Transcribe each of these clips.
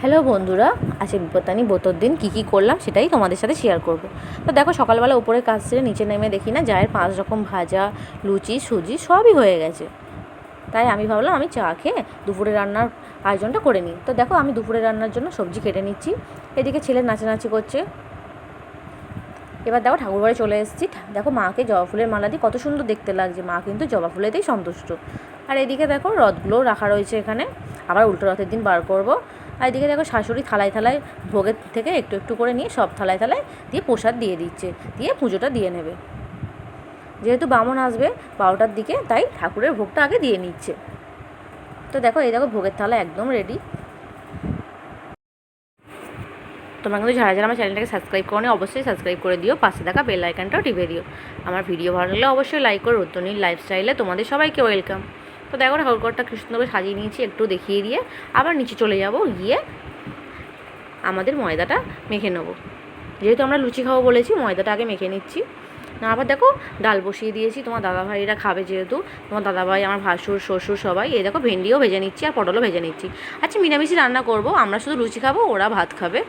Hello বন্ধুরা, আজকে বিপত্তানি বোতর দিন, কী কী করলাম সেটাই তোমাদের সাথে শেয়ার করব। তো দেখো সকালবেলা উপরে কাজ সেরে নিচে নেমে দেখি না জায়ের পাঁচ রকম ভাজা, লুচি, সুজি সবই হয়ে গেছে। তাই আমি ভাবলাম আমি চা খেয়ে দুপুরে রান্নার আয়োজনটা করে নিই। তো দেখো আমি দুপুরে রান্নার জন্য সবজি কেটে নিচ্ছি, এদিকে ছেলে নাচানাচি করছে। এবার দেখো ঠাকুরবাড়ি চলে এসেছি। দেখো মাকে জবা ফুলের মালা দিয়ে কত সুন্দর দেখতে লাগছে। মা কিন্তু জবা ফুলেতেই সন্তুষ্ট। আর এদিকে দেখো রথগুলোও রাখা রয়েছে এখানে। আবার উল্টো রথের দিন বার করব। আর এদিকে দেখো শাশুড়ি থালায় থালায় ভোগের থেকে একটু একটু করে নিয়ে সব থালায় থালায় দিয়ে প্রসাদ দিয়ে দিচ্ছে, দিয়ে পুজোটা দিয়ে নেবে। যেহেতু বামন আসবে বারোটার দিকে, তাই ঠাকুরের ভোগটা আগে দিয়ে নিচ্ছে। তো দেখো, এই দেখো ভোগের থালা একদম রেডি তোমরা কিন্তু যারা যারা আমার চ্যানেলটাকে সাবস্ক্রাইব করো অবশ্যই সাবস্ক্রাইব করে দিও, পাশে থাকা বেল আইকনটাও টিপে দিও। আমার ভিডিও ভালো লাগলে অবশ্যই লাইক করো রুদ্রনীর লাইফস্টাইলে তোমাদের সবাইকে ওয়েলকাম তো দেখো ঠাকুরঘরটা কৃষ্ণভাবে সাজিয়ে নিয়েছি, একটু দেখিয়ে দিয়ে আবার নিচে চলে যাব, গিয়ে আমাদের ময়দাটা মেখে নেব। যেহেতু আমরা লুচি খাব বলেছি, ময়দাটা আগে মেখে নিচ্ছি। না, আবার দেখো, ডাল বসিয়ে দিয়েছি, তোমার দাদাভাইরা খাবে যেহেতু। তোমার দাদাভাই, আমার ভাসুর, শ্বশুর সবাই, এই দেখো ভেন্ডিও ভেজে নিচ্ছি আর পটলও ভেজে নিচ্ছি। আচ্ছা মিনামিশি রান্না করব, আমরা শুধু লুচি খাব, ওরা ভাত খাবে।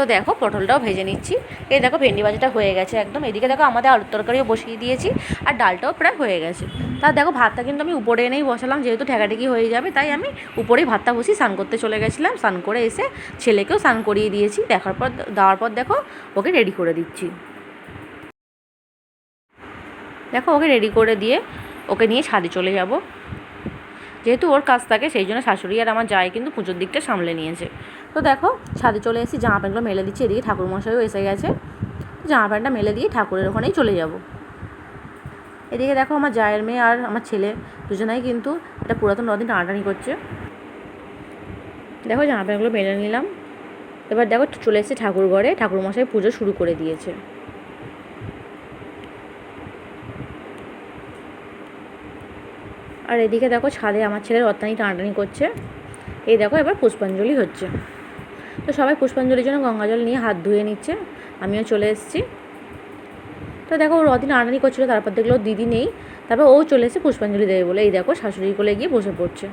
তো দেখো, পটলটাও ভেজে নিচ্ছি। এই দেখো, ভেন্ডি ভাজাটা হয়ে গেছে একদম। এদিকে দেখো, আমাদের আলুর তরকারিও বসিয়ে দিয়েছি, আর ডালটাও প্রায় হয়ে গেছে। তা দেখো, ভাতটা কিন্তু আমি উপরে এনেই বসালাম, যেহেতু ঠেকাঠেকি হয়ে যাবে, তাই আমি উপরেই ভাতটা বসি স্নান করতে চলে গেছিলাম। স্নান করে এসে ছেলেকেও স্নান করিয়ে দিয়েছি। দেখার পর, দেওয়ার পর দেখো, ওকে রেডি করে দিচ্ছি। দেখো, ওকে রেডি করে দিয়ে ওকে নিয়ে ছাদে চলে যাব। যেহেতু ওর কাজ থাকে, সেই জন্য শাশুড়ি আর আমার যায় কিন্তু পুজোর দিকটা সামলে নিয়েছে। তো দেখো, ছাদে চলে এসেছি, জামা প্যান্টগুলো মেলে দিচ্ছি, এদিকে ঠাকুরমশাইও এসে গেছে। জামা প্যান্টটা মেলে দিয়ে ঠাকুরের ওখানেই চলে যাব। এদিকে দেখো আমার জায়ের মেয়ে আর আমার ছেলে দুজনাই কিন্তু একটা পুরাতন নদী টানাটানি করছে। দেখো জামা প্যান্টগুলো মেলে নিলাম। এবার দেখো চলে এসেছে ঠাকুর ঘরে, ঠাকুরমশাই পুজো শুরু করে দিয়েছে। আর এদিকে দেখো ছাদে আমার ছেলের রত্তানি টানাটানি করছে। এই দেখো এবার পুষ্পাঞ্জলি হচ্ছে। তো সবাই পুষ্পাঞ্জলির জন্য গঙ্গা জল নিয়ে হাত ধুয়ে নিচ্ছে। আমিও চলে এসেছি। তো দেখো ও রদিন আনানি করছিল, তারপর দেখল দিদি নেই। তারপর ও চলে এসে পুষ্পাঞ্জলি দেবে বলে। এই দেখো শাশুড়ি কোলে গিয়ে বসে পড়ছে।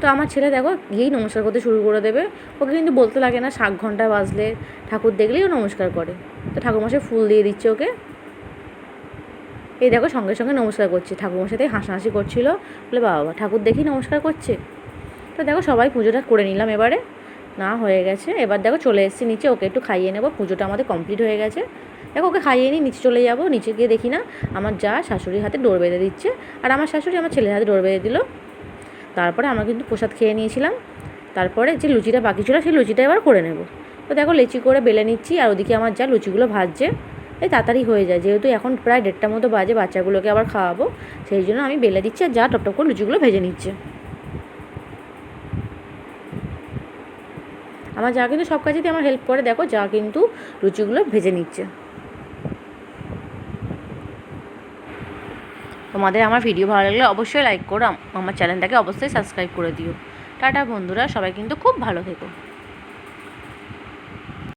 তো আমার ছেলে দেখো গিয়েই নমস্কার করতে শুরু করে দেবে। ওকে কিন্তু বলতে লাগে না, সাত ঘণ্টা বাজলে ঠাকুর দেখলেই ও নমস্কার করে। তো ঠাকুরমশাই ফুল দিয়ে দিচ্ছে ওকে। এই দেখো সঙ্গে সঙ্গে নমস্কার করছে। ঠাকুরমশাই হাসাহাসি করছিল। বলে, বাবা, ঠাকুর দেখি নমস্কার করছে। তো দেখো সবাই পুজোটা করে নিলাম এবারে। না, হয়ে গেছে। এবার দেখো চলে এসেছি নিচে, ওকে একটু খাইয়ে নেব। পুজোটা আমাদের কমপ্লিট হয়ে গেছে। দেখো ওকে খাইয়ে নিই নিচে চলে যাব। নিচে গিয়ে দেখি না, আমার যা শাশুড়ির হাতে ডোর বেঁধে দিচ্ছে। আর আমার শাশুড়ি আমার ছেলের হাতে ডোর বেঁধে দিল। তারপরে আমরা কিন্তু প্রসাদ খেয়ে নিয়েছিলাম। তারপরে যে লুচিটা বাকি ছিল, সেই লুচিটা এবার করে নেব। তো দেখো লেচি করে বেলে নিচ্ছি। আর ওদিকে আমার যা লুচিগুলো ভাজছে এই তাড়াতাড়ি হয়ে যায়। যেহেতু এখন প্রায় দেড়টার মতো বাজে, বাচ্চাগুলোকে আবার খাওয়াবো। সেই জন্য আমি বেলে দিচ্ছি আর যা টপ টপ করে লুচিগুলো ভেজে নিচ্ছে। আমার যা কিন্তু সব কাজেতেই আমার হেল্প করে। দেখো যা কিন্তু লুচিগুলো ভেজে নিচ্ছে। তোমাদের আমার ভিডিও ভালো লাগলে অবশ্যই লাইক করো। আমার চ্যানেলটাকে অবশ্যই সাবস্ক্রাইব করে দিও। টাটা বন্ধুরা, সবাই কিন্তু খুব ভালো থেকো।